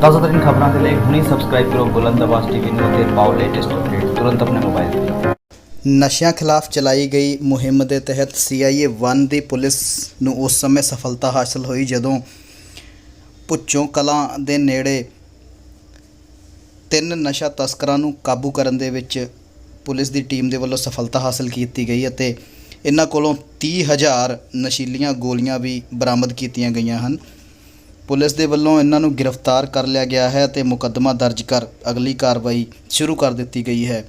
ਤਾਜ਼ਾ ਖਬਰਾਂ ਦੇ ਲਈ ਹੁਣੇ ਸਬਸਕ੍ਰਾਈਬ ਕਰੋ ਬੁਲੰਦ ਆਵਾਜ਼ ਟੀਵੀ ਨੂੰ ਅਤੇ ਪਾਓ ਲੇਟੈਸਟ ਅਪਡੇਟ ਤੁਰੰਤ ਆਪਣੇ ਮੋਬਾਈਲ ਤੇ। ਨਸ਼ਿਆਂ ਖਿਲਾਫ ਚਲਾਈ ਗਈ ਮੁਹਿੰਮ ਦੇ ਤਹਿਤ ਸੀਆਈਏ 1 ਦੀ ਪੁਲਿਸ ਨੂੰ ਉਸ ਸਮੇਂ ਸਫਲਤਾ ਹਾਸਲ ਹੋਈ ਜਦੋਂ ਪੁੱਚੋਂ ਕਲਾਂ ਦੇ ਨੇੜੇ ਤਿੰਨ ਨਸ਼ਾ ਤਸਕਰਾਂ ਨੂੰ ਕਾਬੂ ਕਰਨ ਦੇ ਵਿੱਚ ਪੁਲਿਸ ਦੀ ਟੀਮ ਦੇ ਵੱਲੋਂ ਸਫਲਤਾ ਹਾਸਲ ਕੀਤੀ ਗਈ ਅਤੇ ਇਹਨਾਂ ਕੋਲੋਂ 30000 ਨਸ਼ੀਲੀਆਂ ਗੋਲੀਆਂ ਵੀ ਬਰਾਮਦ ਕੀਤੀਆਂ ਗਈਆਂ ਹਨ। ਪੁਲਿਸ ਦੇ ਵੱਲੋਂ ਇਹਨਾਂ ਨੂੰ ਗ੍ਰਿਫਤਾਰ ਕਰ ਲਿਆ ਗਿਆ ਹੈ ਅਤੇ ਮੁਕੱਦਮਾ ਦਰਜ ਕਰ ਅਗਲੀ ਕਾਰਵਾਈ ਸ਼ੁਰੂ ਕਰ ਦਿੱਤੀ ਗਈ ਹੈ।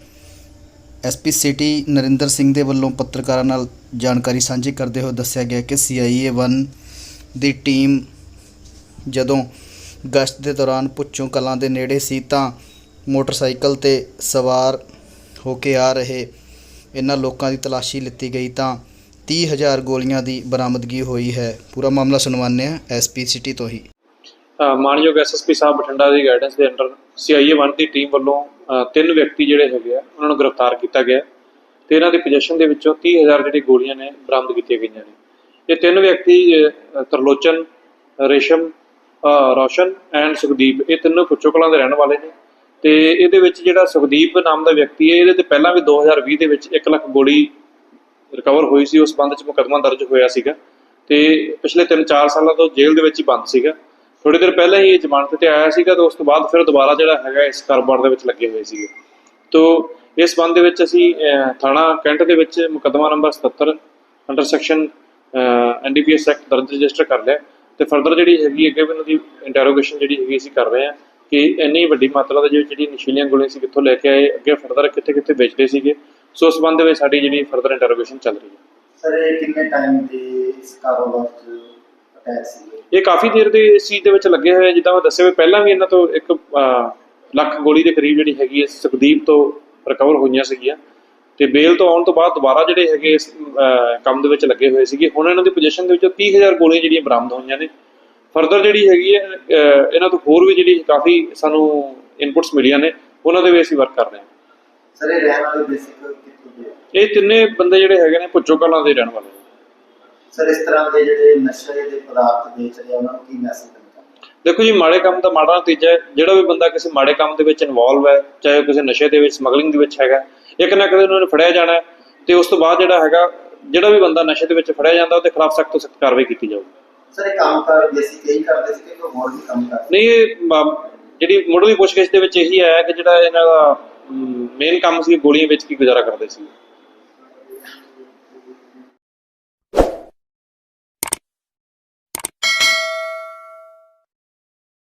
ਐਸਪੀ ਸਿਟੀ ਨਰਿੰਦਰ ਸਿੰਘ ਦੇ ਵੱਲੋਂ ਪੱਤਰਕਾਰਾਂ ਨਾਲ ਜਾਣਕਾਰੀ ਸਾਂਝੀ ਕਰਦੇ ਹੋਏ ਦੱਸਿਆ ਗਿਆ ਕਿ ਸੀਆਈਏ 1 ਦੀ ਟੀਮ ਜਦੋਂ ਗਸ਼ਤ ਦੇ ਦੌਰਾਨ ਪੁੱਚੋਂ ਕਲਾਂ ਦੇ ਨੇੜੇ ਸੀ ਤਾਂ ਮੋਟਰਸਾਈਕਲ ਤੇ ਸਵਾਰ ਹੋ ਕੇ ਆ ਰਹੇ, ਇਹਨਾਂ ਲੋਕਾਂ ਦੀ ਤਲਾਸ਼ੀ ਲਿੱਤੀ ਗਈ ਤਾਂ 30000 ਗੋਲੀਆਂ ਦੀ ਬਰਾਮਦਗੀ ਹੋਈ ਹੈ। ਪੂਰਾ ਮਾਮਲਾ ਸੁਣਵਾਉਂਦੇ ਹਾਂ ਐਸਪੀ ਸਿਟੀ ਤੋਂ ਹੀ। ਮਾਨਯੋਗ ਐਸਐਸਪੀ ਸਾਹਿਬ ਬਠਿੰਡਾ ਦੀ ਗਾਈਡੈਂਸ ਦੇ ਅੰਡਰ ਸੀਆਈਏ 1 ਦੀ ਟੀਮ ਵੱਲੋਂ ਤਿੰਨ ਵਿਅਕਤੀ ਜਿਹੜੇ ਹੈਗੇ ਆ ਉਹਨਾਂ ਨੂੰ ਗ੍ਰਿਫਤਾਰ ਕੀਤਾ ਗਿਆ ਹੈ ਤੇ ਇਹਨਾਂ ਦੀ ਪੋਜੀਸ਼ਨ ਦੇ ਵਿੱਚੋਂ 30000 ਜਿਹੜੀ ਗੋਲੀਆਂ ਨੇ ਬਰਾਮਦ ਕੀਤੀਆਂ ਗਈਆਂ ਨੇ। ਇਹ ਤਿੰਨ ਵਿਅਕਤੀ ਤਰਲੋਚਨ ਰੇਸ਼ਮ ਅ, ਰੌਸ਼ਨ ਐਂਡ ਸੁਖਦੀਪ ਇਹ ਤਿੰਨੋਂ ਪੁੱਛੋ ਕਲਾਂ ਦੇ ਰਹਿਣ ਵਾਲੇ ਨੇ ਤੇ ਇਹਦੇ ਵਿੱਚ ਜਿਹੜਾ ਸੁਖਦੀਪ ਨਾਮ ਦਾ ਵਿਅਕਤੀ ਹੈ ਇਹਦੇ ਤੇ ਪਹਿਲਾਂ ਵੀ 2020 ਦੇ ਵਿੱਚ 1 ਲੱਖ ਗੋਲੀ ਰਿਕਵਰ ਹੋਈ ਸੀ, ਉਸ ਸੰਬੰਧ ਚ ਮੁਕੱਦਮਾ ਦਰਜ ਹੋਇਆ ਸੀਗਾ ਤੇ ਪਿਛਲੇ 3-4 ਸਾਲਾਂ ਤੋਂ ਜੇਲ੍ਹ ਦੇ ਵਿੱਚ ਹੀ ਬੰਦ ਸੀਗਾ। ਥੋੜੀ ਦੇਰ ਪਹਿਲਾਂ ਹੀ ਇਹ ਜ਼ਮਾਨਤ ਤੇ ਆਇਆ ਸੀਗਾ ਤੇ ਉਸ ਤੋਂ ਬਾਅਦ ਫਿਰ ਦੁਬਾਰਾ ਜਿਹੜਾ ਹੈਗਾ ਇਸ ਕਾਰੋਬਾਰ ਦੇ ਵਿੱਚ ਲੱਗੇ ਹੋਏ ਸੀਗੇ। ਤੋ ਇਸ ਸੰਬੰਧ ਦੇ ਵਿੱਚ ਅਸੀਂ ਥਾਣਾ ਕੈਂਟ ਦੇ ਵਿੱਚ ਮੁਕੱਦਮਾ number 77 under section NDPS act ਦਰਜ ਰਜਿਸਟਰ ਕਰ ਲਿਆ। ਤੇ ਫਰਦਰ ਜਿਹੜੀ ਹੈਗੀ ਅੱਗੇ ਵੀ ਉਹਨਾਂ ਦੀ ਇੰਟਰੋਗੇਸ਼ਨ ਜਿਹੜੀ ਹੈਗੀ ਅਸੀਂ ਕਰ ਰਹੇ ਹਾਂ। ਕਿ ਇੰਨੀ ਵੱਡੀ ਮਾਤਰਾ ਦੇ ਜਿਹੜੀ ਨਸ਼ੀਲੀਆਂ ਗੋਲੀਆਂ ਸੀ ਕਿੱਥੋਂ ਲੈ ਕੇ ਆਏ ਅੱਗੇ ਫਰਦਰ ਕਿੱਥੇ ਕਿੱਥੇ ਵੇਚਦੇ ਸੀਗੇ? ਸੋ ਉਸ ਸੰਬੰਧ ਵਿੱਚ ਸਾਡੀ ਜਿਹੜੀ ਫਰਦਰ ਇੰਟਰੋਗੇਸ਼ਨ ਚੱਲ ਰਹੀ ਹੈ। ਸਰ ਇਹ ਕਿੰਨੇ ਟਾਈਮ ਦੇ ਇਸ ਕਾਰੋਬਾਰ ਚ ਸੀ? ਇਹ ਕਾਫੀ ਦੇਰ ਦੇ ਇਸ ਚੀਜ਼ ਦੇ ਵਿੱਚ ਲੱਗੇ ਹੋਏ ਜਿੱਦਾਂ ਮੈਂ ਦੱਸਿਆ ਵੀ ਪਹਿਲਾਂ ਵੀ ਇਹਨਾਂ ਤੋਂ ਇੱਕ ਲੱਖ ਗੋਲੀ ਦੇ ਕਰੀਬ ਜਿਹੜੀ ਹੈਗੀ ਹੈ ਸੁਖਦੀਪ ਤੋਂ ਰਿਕਵਰ ਹੋਈਆਂ ਸੀਗੀਆਂ। ਤੇ ਬੇਲ ਤੋਂ ਆਉਣ ਤੋਂ ਬਾਅਦ ਦੁਬਾਰਾ ਜਿਹੜੇ ਹੈਗੇ ਇਸ ਕੰਮ ਦੇ ਵਿੱਚ ਲੱਗੇ ਹੋਏ ਸੀਗੇ। ਹੁਣ ਇਹਨਾਂ ਦੀ ਪੋਜੀਸ਼ਨ ਦੇ ਵਿੱਚੋਂ 30000 ਗੋਲੀਆਂ ਜਿਹੜੀਆਂ ਬਰਾਮਦ ਹੋਈਆਂ ਨੇ। ਫਰਦਰ ਜਿਹੜੀ ਹੈਗੀ ਹੈ ਇਹਨਾਂ ਤੋਂ ਹੋਰ ਵੀ ਜਿਹੜੀ ਕਾਫੀ ਸਾਨੂੰ ਇਨਪੁਟਸ ਮਿਲੀਆਂ ਨੇ ਉਹਨਾਂ ਦੇ ਵੀ ਅਸੀਂ ਵਰਕ ਕਰ ਰਹੇ ਹਾਂ। ਸਰ ਇਹ ਰਹਿਣ ਵਾਲੇ ਬੇਸਿਕ ਕਿੱਥੋਂ ਦੇ ਇਹ ਤਿੰਨੇ ਬੰਦੇ ਜਿਹੜੇ ਹੈਗੇ ਨੇ ਭੁੱਚੋ ਕਲਾਂ ਦੇ ਰਹਿਣ ਵਾਲੇ ਸਰ ਇਸ ਤਰ੍ਹਾਂ ਦੇ ਜਿਹੜੇ ਨਸ਼ੇ ਦੇ ਪਦਾਰਥ ਵੇਚ ਰਹੇ ਉਹਨਾਂ ਨੂੰ ਕੀ ਮੈਸੇਜ ਦੇਖੋ ਜੀ ਮਾੜੇ ਕੰਮ ਦਾ ਮਾੜਾ ਨਤੀਜਾ ਹੈ। ਜਿਹੜਾ ਵੀ ਬੰਦਾ ਕਿਸੇ ਮਾੜੇ ਕੰਮ ਦੇ ਵਿੱਚ ਇਨਵੋਲਵ ਹੈ ਚਾਹੇ ਕਿਸੇ ਨਸ਼ੇ ਦੇ ਵਿੱਚ ਸਮਗਲਿੰਗ ਦੇ ਵਿੱਚ ਹੈਗਾ ਇੱਕ ਨਾ ਕਦੇ ਉਹਨਾਂ ਨੇ ਫੜਿਆ ਜਾਣਾ ਤੇ ਉਸ ਤੋਂ ਬਾਅਦ ਜਿਹੜਾ ਹੈਗਾ ਜਿਹੜਾ ਵੀ ਬੰਦਾ ਨਸ਼ੇ ਦੇ ਵਿੱਚ ਫੜਿਆ ਜਾਂਦਾ ਉਹਦੇ ਖਿਲਾਫ ਸਖਤ ਤੋਂ ਸਖਤ ਕਾਰਵਾਈ ਕੀਤੀ ਜਾਊਗੀ। ਸਰ, ਇਹ ਕੰਮ ਕਰ ਬੇਸਿਕ ਇਹੀ ਕਰਦੇ ਸੀ ਕਿ ਕੋਈ ਹੋਰ ਵੀ ਕੰਮ ਕਰਦੇ ਨਹੀਂ, ਇਹ ਮ- ਜਿਹੜੀ ਮੁੱਢਲੀ ਪੁੱਛਗਿੱਛ ਦੇ ਵਿੱਚ ਇਹੀ ਆਇਆ ਕਿ ਜਿਹੜਾ ਇਹਨਾਂ ਦਾ ਮੇਨ ਕੰਮ ਸੀ, ਗੋਲੀਆਂ ਵੇਚ ਕੇ ਗੁਜ਼ਾਰਾ ਕਰਦੇ ਸੀ।